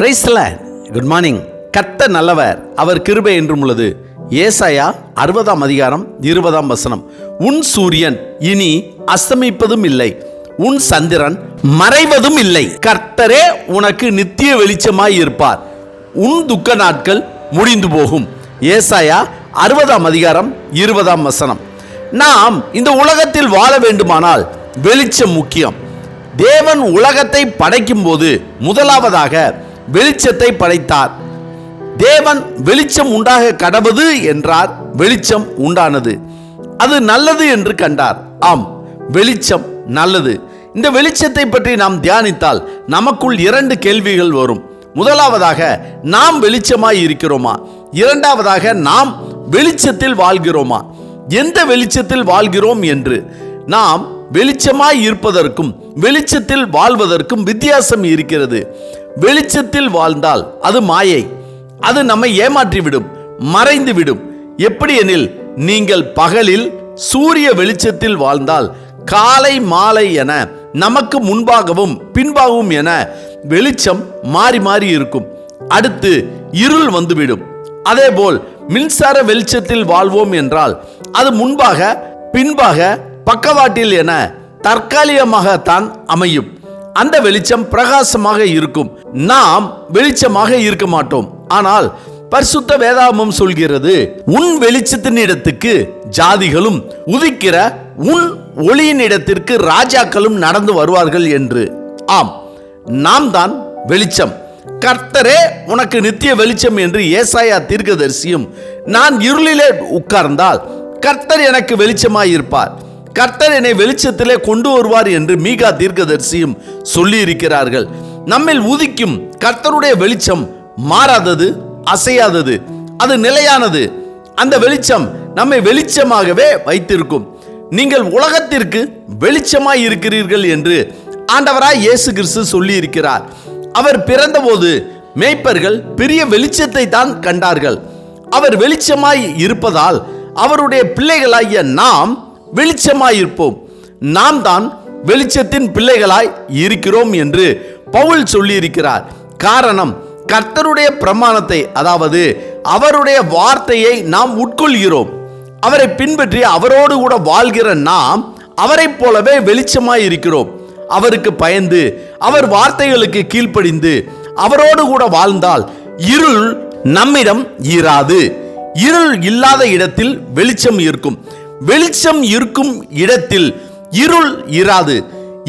பிரைஸ்ல good morning கத்த நல்லவர். அவர் கிருபை என்றும் உள்ளது. ஏசாயா அறுபதாம் அதிகாரம் இருபதாம் வசனம். உன் சூரியன் இனி அஸ்தமிப்பதும் இல்லை. உன் சந்திரன் மறைவதும் இல்லை. கர்த்தரே உனக்கு நித்திய வெளிச்சமாய் இருப்பார். உன் துக்க நாட்கள் முடிந்து போகும். ஏசாயா அறுபதாம் அதிகாரம் இருபதாம் வசனம். நாம் இந்த உலகத்தில் வாழ வேண்டுமானால் வெளிச்சம் முக்கியம். தேவன் உலகத்தை படைக்கும் போது முதலாவதாக வெளிச்சத்தை படைத்தார். தேவன் வெளிச்சம் உண்டாக கடவுது என்றார். வெளிச்சம் உண்டானது. அது நல்லது என்று கண்டார். ஆம் வெளிச்சம் நல்லது. இந்த வெளிச்சத்தை பற்றி நாம் தியானித்தால் நமக்குள் இரண்டு கேள்விகள் வரும். முதலாவதாக நாம் வெளிச்சமாய் இருக்கிறோமா? இரண்டாவதாக நாம் வெளிச்சத்தில் வாழ்கிறோமா? எந்த வெளிச்சத்தில் வாழ்கிறோம் என்று? நாம் வெளிச்சமாய் இருப்பதற்கும் வெளிச்சத்தில் வாழ்வதற்கும் வித்தியாசம் இருக்கிறது. வெளிச்சத்தில் வாழ்ந்தால் அது மாயை. அது நம்மை ஏமாற்றிவிடும் மறைந்துவிடும். எப்படி எனில் நீங்கள் பகலில் சூரிய வெளிச்சத்தில் வாழ்ந்தால் காலை மாலை என நமக்கு முன்பாகவும் பின்பாகவும் என வெளிச்சம் மாறி மாறி இருக்கும். அடுத்து இருள் வந்துவிடும். அதேபோல் மின்சார வெளிச்சத்தில் வாழ்வோம் என்றால் அது முன்பாக பின்பாக பக்கவாட்டில் என தற்காலிகமாகத்தான் அமையும். அந்த வெளிச்சம் பிரகாசமாக இருக்கும். நாம் வெளிச்சமாக இருக்க மாட்டோம். ஆனால் பரிசுத்த வேதாமம் சொல்கிறது உன் வெளிச்சத்தின் இடத்துக்கு ஜாதிகளும் உதிக்கிற உன் ஒளியின் இடத்திற்கு ராஜாக்களும் நடந்து வருவார்கள் என்று. ஆம் நாம் தான் வெளிச்சம். கர்த்தரே உனக்கு நித்திய வெளிச்சம் என்று ஏசாயா தீர்க்கதரிசியும் நான் இருளிலே உட்கார்ந்தால் கர்த்தர் எனக்கு வெளிச்சமாயிருப்பார். கர்த்தர் என்னை வெளிச்சத்திலே கொண்டு வருவார் என்று மீகா தீர்க்கதரிசியும் சொல்லி இருக்கிறார்கள் நம்மில் உதிக்கும் கர்த்தருடைய வெளிச்சம் மாறாதது அசையாதது அது நிலையானது. அந்த வெளிச்சம் நம்மை வெளிச்சமாகவே வைத்திருக்கும். நீங்கள் உலகத்திற்கு வெளிச்சமாய் இருக்கிறீர்கள் என்று ஆண்டவராய் இயேசு கிறிஸ்து சொல்லி இருக்கிறார் அவர் பிறந்தபோது மேய்ப்பர்கள் பெரிய வெளிச்சத்தை தான் கண்டார்கள். அவர் வெளிச்சமாய் இருப்பதால் அவருடைய பிள்ளைகளாகிய நாம் வெளிச்சமாய் இருப்போம் நாம் தான் வெளிச்சத்தின் பிள்ளைகளாய் இருக்கிறோம் என்று பவுல் சொல்லியிருக்கிறார். காரணம் கர்த்தருடைய பிரமாணத்தை அதாவது அவருடைய வார்த்தையை நாம் உட்கொள்கிறோம். அவரை பின்பற்றி அவரோடு கூட வாழ்கிற நாம் அவரைப் போலவே வெளிச்சமாய் இருக்கிறோம் அவருக்கு பயந்து அவர் வார்த்தைகளுக்கு கீழ்ப்படிந்து அவரோடு கூட வாழ்ந்தால் இருள் நம்மிடம் ஈராது இருள் இல்லாத இடத்தில் வெளிச்சம் இருக்கும். வெளிச்சம் இருக்கும் இடத்தில் இருள் இராது.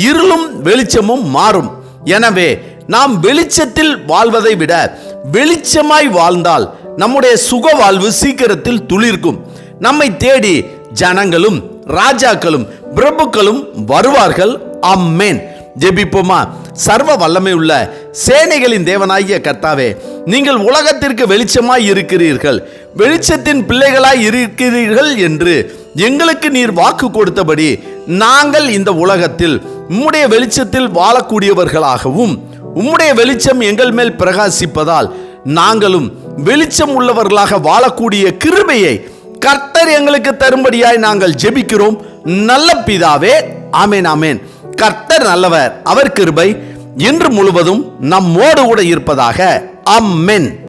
இருளும் வெளிச்சமும் மாறும். எனவே நாம் வெளிச்சத்தில் வாழ்வதை விட வெளிச்சமாய் வாழ்ந்தால் நம்முடைய சுக வாழ்வு சீக்கிரத்தில் துளிர்க்கும். நம்மை தேடி ஜனங்களும் ராஜாக்களும் பிரபுக்களும் வருவார்கள். அம்மேன் ஜெபிப்போமா? சர்வ வல்லமை உள்ள சேனைகளின் தேவனாகிய கர்த்தாவே நீங்கள் உலகத்திற்கு வெளிச்சமாய் இருக்கிறீர்கள். வெளிச்சத்தின் பிள்ளைகளாய் இருக்கிறீர்கள் என்று எங்களுக்கு நீர் வாக்கு கொடுத்தபடி நாங்கள் இந்த உலகத்தில் உம்முடைய வெளிச்சத்தில் வாழக்கூடியவர்களாகவும் உம்முடைய வெளிச்சம் எங்கள் மேல் பிரகாசிப்பதால் நாங்களும் வெளிச்சம் உள்ளவர்களாக வாழக்கூடிய கிருபையை கர்த்தர் எங்களுக்கு தரும்படியாய் நாங்கள் ஜெபிக்கிறோம். நல்ல பிதாவே ஆமேன் ஆமேன். கர்த்தர் நல்லவர் அவர் கிருபை இன்று முழுவதும் நம்மோடு கூட இருப்பதாக அம்மென்